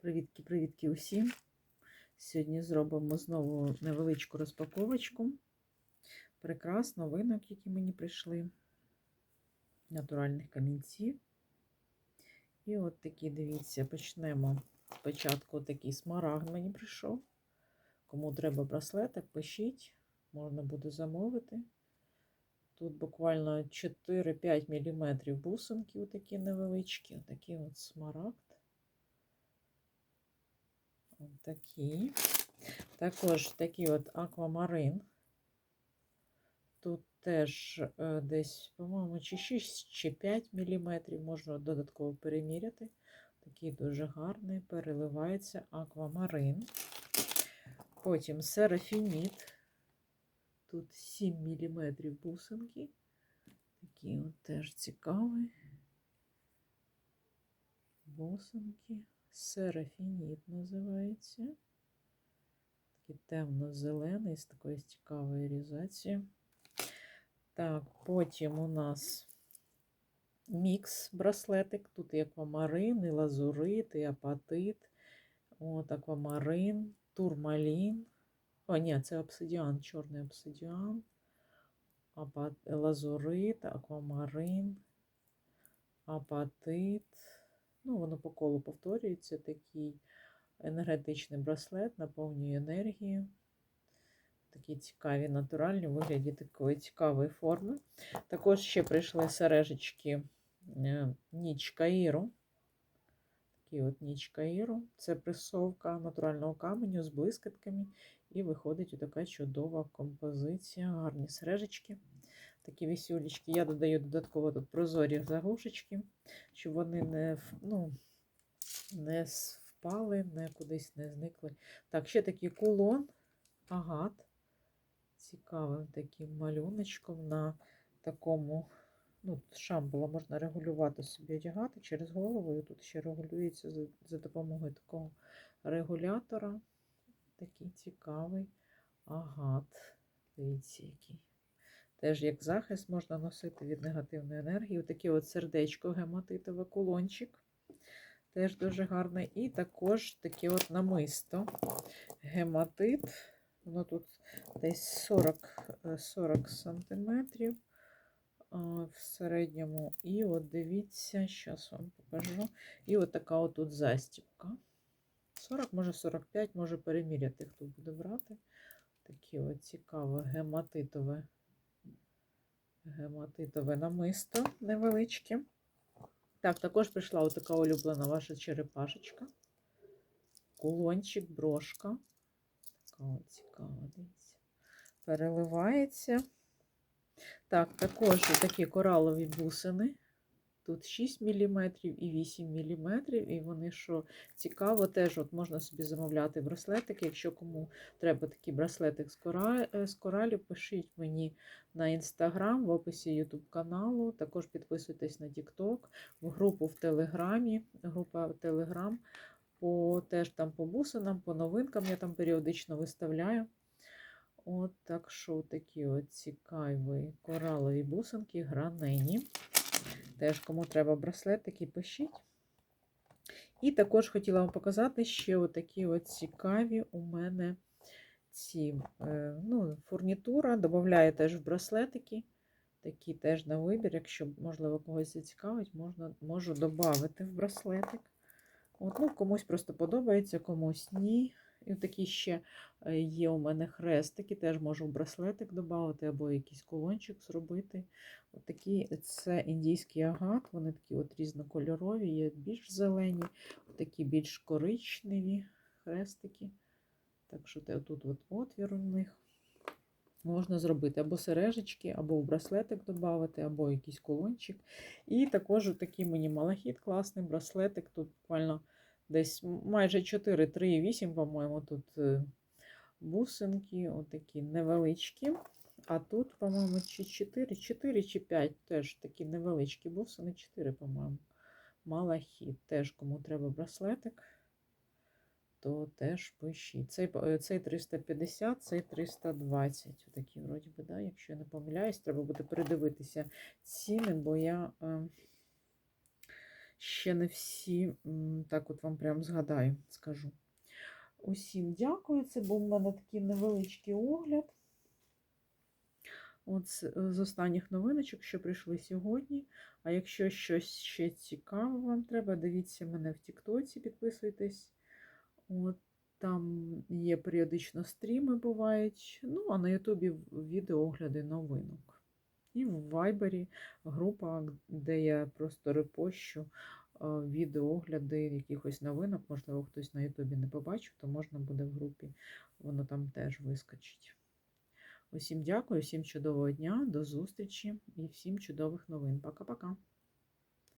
Привітки-привітки усім. Сьогодні зробимо знову невеличку розпаковочку. Прикрас, новинок, які мені прийшли. Натуральних камінців. І от такі, дивіться, почнемо. Спочатку такий смарагд мені прийшов. Кому треба браслетик, пишіть, можна буде замовити. Тут буквально 4-5 мм бусинки, такі невеличкі, такий от смарагд. Такі. Також такий от аквамарин. Тут теж е, десь, по-моєму, чи 6 чи 5 мм, можна додатково переміряти. Такий дуже гарний, переливається аквамарин. Потім серафініт. Тут 7 мм бусинки. Такий от теж цікавий. Бусинки. Серафініт називається. Такий темно-зелений з такою цікавою різацією. Так, потім у нас мікс браслетик. Тут і аквамарин, і лазурит, і апатит. От аквамарин, турмалін. О, ні, це обсидіан, чорний обсидіан, лазурит, аквамарин, апатит. Ну, воно по колу повторюється. Такий енергетичний браслет, наповнює енергію. Такі цікаві, натуральні, у вигляді такої цікавої форми. Також ще прийшли сережечки Ніч Каїру. Такі от Ніч Каїру. Це присовка натурального каменю з блискітками. І виходить така чудова композиція, гарні сережечки. Такі вісюлечки. Я додаю додатково тут прозорі заглушечки, щоб вони не ну, не впали, не кудись не зникли. Так, ще такий кулон, агат. Цікавим таким малюночком на такому ну, шамбула можна регулювати собі одягати через голову. І тут ще регулюється за, за допомогою такого регулятора. Такий цікавий агат. Дивіться, який. Теж як захист можна носити від негативної енергії. Таке от сердечко гематитове кулончик. Теж дуже гарне. І також таке от намисто. Гематит. Воно тут десь 40 40 сантиметрів в середньому. І от дивіться, зараз вам покажу. І от така от тут застібка. 40, може 45, може переміряти, хто буде брати. Такі от цікаве гематитове гематитове намисто невеличке. Так, також прийшла отака улюблена ваша черепашечка. Кулончик, брошка. Така цікава, дивіться. Переливається. Так, також такі коралові бусини. Тут 6 мм і 8 мм, і вони, що цікаво, теж от можна собі замовляти браслетики. Якщо кому треба такий браслетик з, кора... з коралю, пишіть мені на інстаграм, в описі YouTube каналу. Також підписуйтесь на TikTok, в групу в Телеграмі. Група в Телеграм, по, теж там по бусинам, по новинкам я там періодично виставляю. От так що такі от цікаві коралові бусинки, гранені. Теж, кому треба браслетики, пишіть. І також хотіла вам показати ще отакі от цікаві у мене ці е, ну, фурнітура. Додаю теж в браслетики. Такі теж на вибір. Якщо, можливо, когось зацікавить, можна, можу додати в браслетик. От, ну, Комусь просто подобається, комусь ні. І такі ще е, є у мене хрестики, теж можу браслетик додати, або якийсь колончик зробити. От такі, Це індійський агат, вони такі от різнокольорові, є більш зелені, такі більш коричневі хрестики. Так що тут от отвір у них. Можна зробити або сережечки, або в браслетик додати, або якийсь колончик. І також такий мені малахіт класний браслетик. Тут буквально десь майже 4, 3,8, по-моєму, тут е, бусинки, отакі невеличкі. А тут, по-моєму, чи 4, 4 чи 5 теж такі невеличкі бусини, 4, по-моєму. Малахіт. Теж, кому треба браслетик, то теж пишіть. Цей е, цей 350, цей 320. Отакі, вроді би, да? якщо я не помиляюсь, треба буде передивитися ціни, бо я. Е, ще не всі, так от вам прям згадаю, скажу. Усім дякую. Це був у мене такий невеличкий огляд. От з, останніх новиночок, що прийшли сьогодні. А якщо щось ще цікаве вам треба, дивіться мене в Тіктоці, підписуйтесь. От, там є періодично стріми бувають. Ну, а на Ютубі відеоогляди новинок. І в Вайбері група, де я просто репощу відеоогляди якихось новинок. Можливо, хтось на Ютубі не побачив, то можна буде в групі, воно там теж вискочить. Усім дякую, всім чудового дня, до зустрічі і всім чудових новин. Пока-пока.